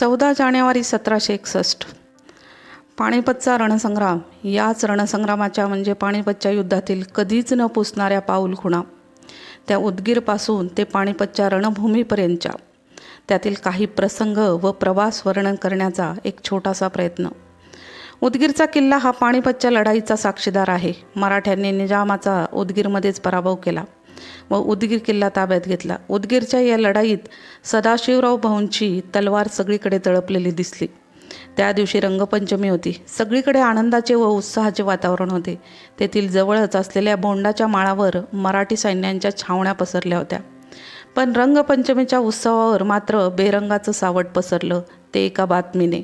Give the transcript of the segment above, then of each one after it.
चौदा जानेवारी सतराशे एकसष्ट. पाणीपतचा रणसंग्राम. याच रणसंग्रामाच्या म्हणजे पाणीपतच्या युद्धातील कधीच न पुसणाऱ्या पाऊल खुणा. त्या उदगीरपासून ते पाणीपतच्या रणभूमीपर्यंतच्या. त्यातील काही प्रसंग व प्रवास वर्णन करण्याचा एक छोटासा प्रयत्न. उदगीरचा किल्ला हा पाणीपतच्या लढाईचा साक्षीदार आहे. मराठ्यांनी निजामाचा उदगीरमध्येच पराभव केला. व उदगीर किल्ला ताब्यात घेतला. उदगीरच्या या लढाईत सदाशिवराव भाऊंची तलवार सगळीकडे तळपलेली दिसली. त्या दिवशी रंगपंचमी होती. सगळीकडे आनंदाचे व उत्साहाचे वातावरण होते. तेथील जवळच असलेल्या बोंडाच्या माळावर मराठी सैन्यांच्या छावण्या पसरल्या होत्या. पण रंगपंचमीच्या उत्सवावर मात्र बेरंगाचं सावट पसरलं ते एका बातमीने.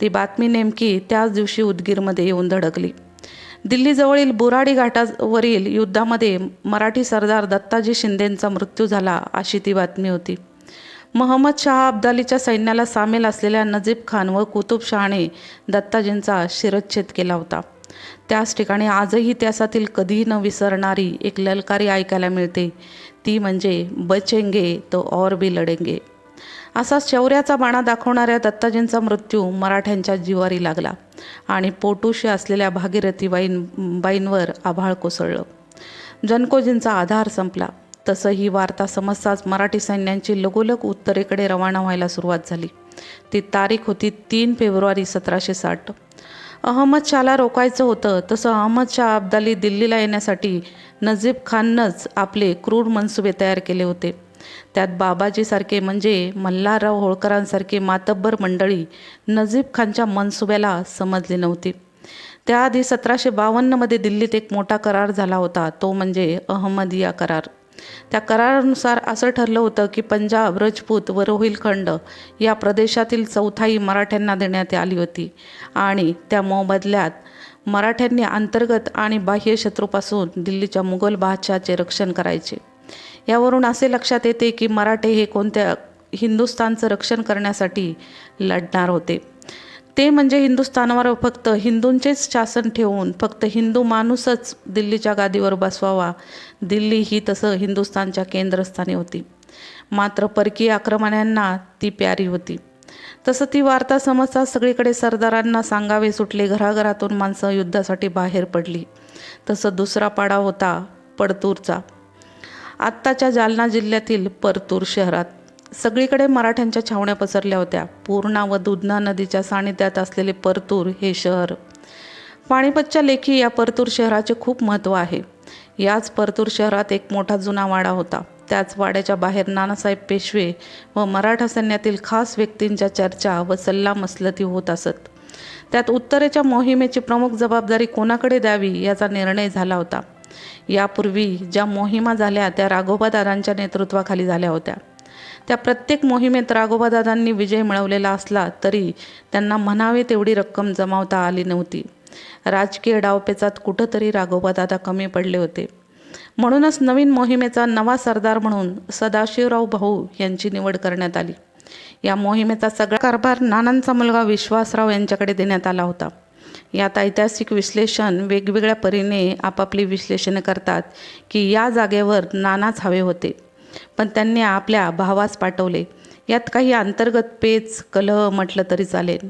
ती बातमी नेमकी त्याच दिवशी उदगीरमध्ये येऊन धडकली. दिल्लीजवळील बुराडी घाटावरील युद्धामध्ये मराठी सरदार दत्ताजी शिंदेंचा मृत्यू झाला अशी ती बातमी होती. महम्मद शाह अब्दालीच्या सैन्याला सामील असलेल्या नजीब खान व कुतुबशहाने दत्ताजींचा शिरच्छेद केला होता. त्याच ठिकाणी आजही त्यासातील कधीही न विसरणारी एक ललकारी ऐकायला मिळते. ती म्हणजे बचेंगे तो और भी लढेंगे असा शौर्याचा बाणा दाखवणाऱ्या दत्ताजींचा मृत्यू मराठ्यांच्या जिवारी लागला. आणि पोटूशी असलेल्या भागीरथीबाईं बाईंवर आभाळ कोसळलं. जनकोजींचा आधार संपला. तसं ही वार्ता समजताच मराठी सैन्यांची लगोलग उत्तरेकडे रवाना व्हायला सुरुवात झाली. ती तारीख होती तीन फेब्रुवारी सतराशे साठ. अहमदशाला रोखायचं होतं. तसं अहमदशाह अब्दाली दिल्लीला येण्यासाठी नजीब खाननंच आपले क्रूर मनसुबे तयार केले होते. त्यात बाबाजीसारखे म्हणजे मल्हारराव होळकरांसारखी मातब्बर मंडळी नजीब खानच्या मनसुब्याला समजली नव्हती. त्याआधी सतराशे बावन्नमध्ये दिल्लीत एक मोठा करार झाला होता तो म्हणजे अहमदिया करार. त्या करारानुसार असं ठरलं होतं की पंजाब राजपूत व रोहिलखंड या प्रदेशातील चौथाई मराठ्यांना देण्यात आली होती आणि त्या मोबदल्यात मराठ्यांनी अंतर्गत आणि बाह्य शत्रूपासून दिल्लीच्या मुघल बादशहाचे रक्षण करायचे. यावरून असे लक्षात येते की मराठे हे कोणत्या हिंदुस्थानचं रक्षण करण्यासाठी लढणार होते. ते म्हणजे हिंदुस्थानावर फक्त हिंदूंचेच शासन ठेवून फक्त हिंदू माणूसच दिल्लीच्या गादीवर बसवावा. दिल्ली ही तसं हिंदुस्थानच्या केंद्रस्थानी होती. मात्र परकीय आक्रमणांना ती प्यारी होती. तसं ती वार्ता समजता सगळीकडे सरदारांना सांगावे सुटले. घराघरातून माणसं युद्धासाठी बाहेर पडली. तसं दुसरा पाडा होता पडतूरचा. आत्ताच्या जालना जिल्ह्यातील परतूर शहरात. सगळीकडे मराठ्यांच्या छावण्या पसरल्या होत्या. पूर्णा व दुधना नदीच्या सानिध्यात असलेले परतूर हे शहर. पाणीपतच्या लेखी या परतूर शहराचे खूप महत्त्व आहे. याच परतूर शहरात एक मोठा जुना वाडा होता. त्याच वाड्याच्या बाहेर नानासाहेब पेशवे व मराठा सैन्यातील खास व्यक्तींच्या चर्चा व सल्लामसलती होत असत. त्यात उत्तरेच्या मोहिमेची प्रमुख जबाबदारी कोणाकडे द्यावी याचा निर्णय झाला होता. यापूर्वी ज्या मोहिमा झाल्या त्या राघोबादादांच्या नेतृत्वाखाली झाल्या होत्या. त्या प्रत्येक मोहिमेत राघोबादादांनी विजय मिळवलेला असला तरी त्यांना म्हणावे तेवढी रक्कम जमावता आली नव्हती. राजकीय डावपेचात कुठंतरी राघोबादादा कमी पडले होते. म्हणूनच नवीन मोहिमेचा नवा सरदार म्हणून सदाशिवराव भाऊ यांची निवड करण्यात आली. या मोहिमेचा सगळा कारभार नानांचा मुलगा विश्वासराव यांच्याकडे देण्यात आला होता. यात ऐतिहासिक विश्लेषण वेगवेगळ्या परीने आपापली विश्लेषणे करतात की या जागेवर नानाच हवे होते. पण त्यांनी आपल्या भावास पाठवले. यात काही अंतर्गत पेच कलह म्हटलं तरी चालेल.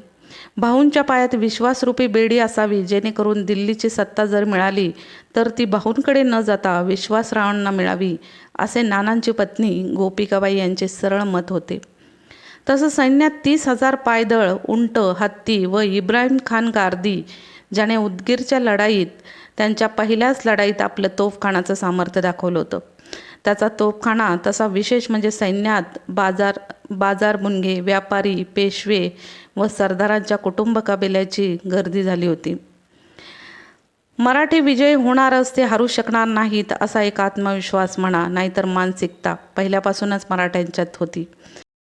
भाऊंच्या पायात विश्वासरूपी बेडी असावी जेणेकरून दिल्लीची सत्ता जर मिळाली तर ती भाऊंकडे न जाता विश्वासरावांना मिळावी असे नानांची पत्नी गोपिकाबाई यांचे सरळ मत होते. तसं सैन्यात तीस हजार पायदळ उंट हत्ती व इब्राहिम खान गार्दी ज्याने उदगीरच्या लढाईत त्यांच्या पहिल्याच लढाईत आपलं तोफखानाचं सामर्थ्य दाखवलं होतं. त्याचा तोफखाना तसा विशेष म्हणजे सैन्यात बाजार बाजार मुनगे व्यापारी पेशवे व सरदारांच्या कुटुंब काबिल्याची गर्दी झाली होती. मराठी विजय होणारच ते हरू शकणार नाहीत असा एक आत्मविश्वास म्हणा नाहीतर मानसिकता पहिल्यापासूनच मराठ्यांच्यात होती.